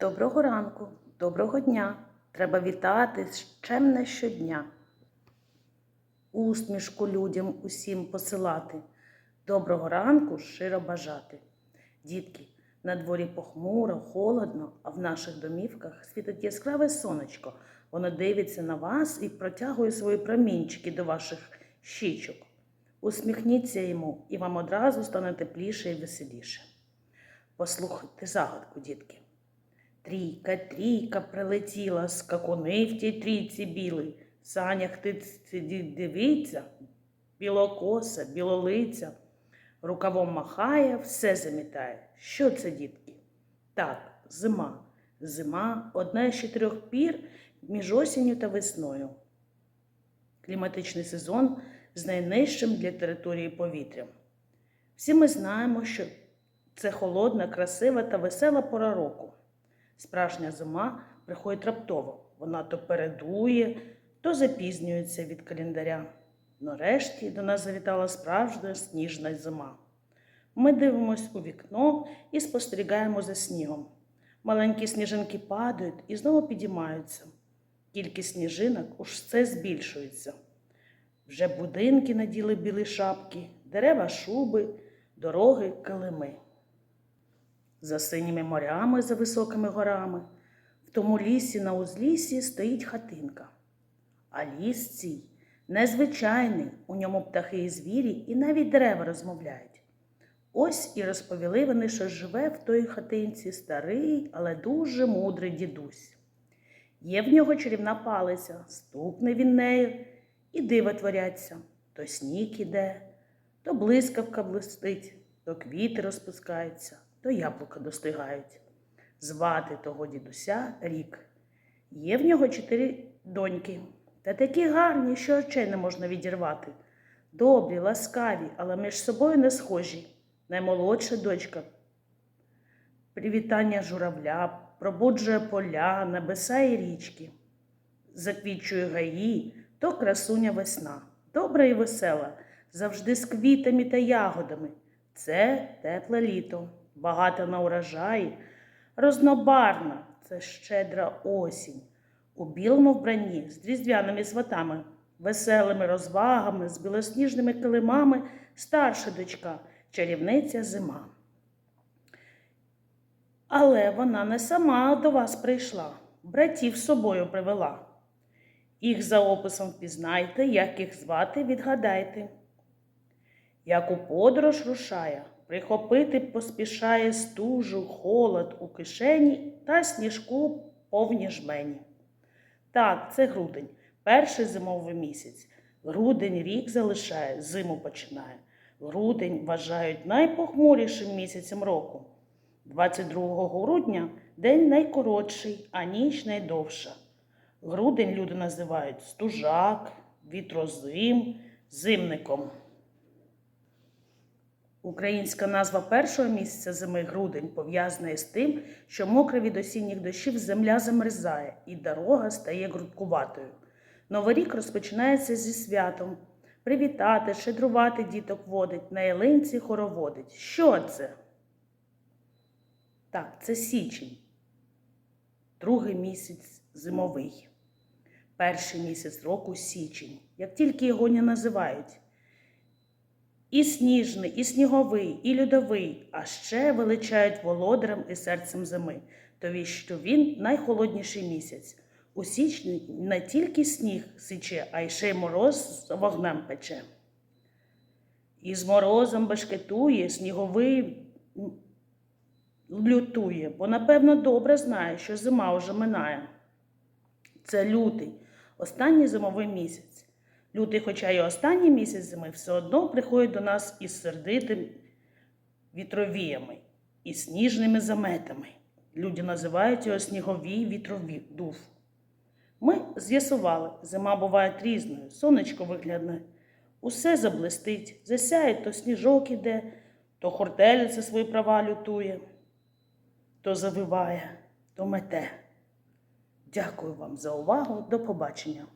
Доброго ранку, доброго дня. Треба вітати щемне щодня. Усмішку людям усім посилати. Доброго ранку щиро бажати. Дітки, на дворі похмуро, холодно, а в наших домівках світить яскраве сонечко. Воно дивиться на вас і протягує свої промінчики до ваших щічок. Усміхніться йому, і вам одразу стане тепліше і веселіше. Послухайте загадку, дітки. Трійка, трійка прилетіла, скакуни в тій трійці білий. Санях ти дивиться, білокоса, білолиця, рукавом махає, все замітає. Що це, дітки? Так, зима. Зима одна з чотирьох пір між осінню та весною. Кліматичний сезон з найнижчим для території повітрям. Всі ми знаємо, що це холодна, красива та весела пора року. Справжня зима приходить раптово. Вона то передує, то запізнюється від календаря. Нарешті до нас завітала справжня сніжна зима. Ми дивимось у вікно і спостерігаємо за снігом. Маленькі сніжинки падають і знову підіймаються. Кількість сніжинок уж все збільшується. Вже будинки наділи білі шапки, дерева шуби, дороги килими. За синіми морями, за високими горами, в тому лісі на узліссі стоїть хатинка. А ліс цій незвичайний, у ньому птахи і звірі, і навіть дерева розмовляють. Ось і розповіли вони, що живе в той хатинці старий, але дуже мудрий дідусь. Є в нього чарівна палиця, стукне він нею, і дива творяться. То сніг іде, то блискавка блистить, то квіти розпускаються, то яблука достигають. Звати того дідуся рік. Є в нього чотири доньки, та такі гарні, що очей не можна відірвати. Добрі, ласкаві, але між собою не схожі. Наймолодша дочка. Привітання журавля, пробуджує поля, небеса і річки. Заквічує гаї, то красуня весна, добра і весела, завжди з квітами та ягодами. Це тепле літо, багата на урожаї, рознобарна, це щедра осінь. У білому вбранні з різдвяними сватами, веселими розвагами, з білосніжними килимами старша дочка, чарівниця зима. Але вона не сама до вас прийшла, братів з собою привела. Їх за описом впізнайте, як їх звати, відгадайте. Як у подорож рушає, прихопити поспішає стужу, холод у кишені та сніжку повні жмені. Так, це грудень, перший зимовий місяць. Грудень рік залишає, зиму починає. Грудень вважають найпохмурішим місяцем року. 22 грудня день найкоротший, а ніч найдовша. Грудень люди називають стужак, вітрозим, зимником. Українська назва першого місяця зими грудень пов'язана із тим, що мокра від осінніх дощів земля замерзає і дорога стає грудкуватою. Новий рік розпочинається зі святом. Привітати, щедрувати діток водить, на ялинці хороводить. Що це? Так, це січень, другий місяць зимовий, перший місяць року січень, як тільки його не називають. І сніжний, і сніговий, і льодовий, а ще величають володарем і серцем зими, тобі що він найхолодніший місяць. У січні не тільки сніг сиче, а й ще й мороз з вогнем пече. І з морозом бешкетує, сніговий лютує, бо, напевно, добре знає, що зима вже минає. Це лютий, останній зимовий місяць. Лютий, хоча й останній місяць зими, все одно приходить до нас із сердитими вітровіями і сніжними заметами. Люди називають його сніговий вітрові дув. Ми з'ясували, зима буває різною, сонечко виглядне, усе заблистить, засяє, то сніжок іде, то хортелиця свої права лютує, то завиває, то мете. Дякую вам за увагу. До побачення.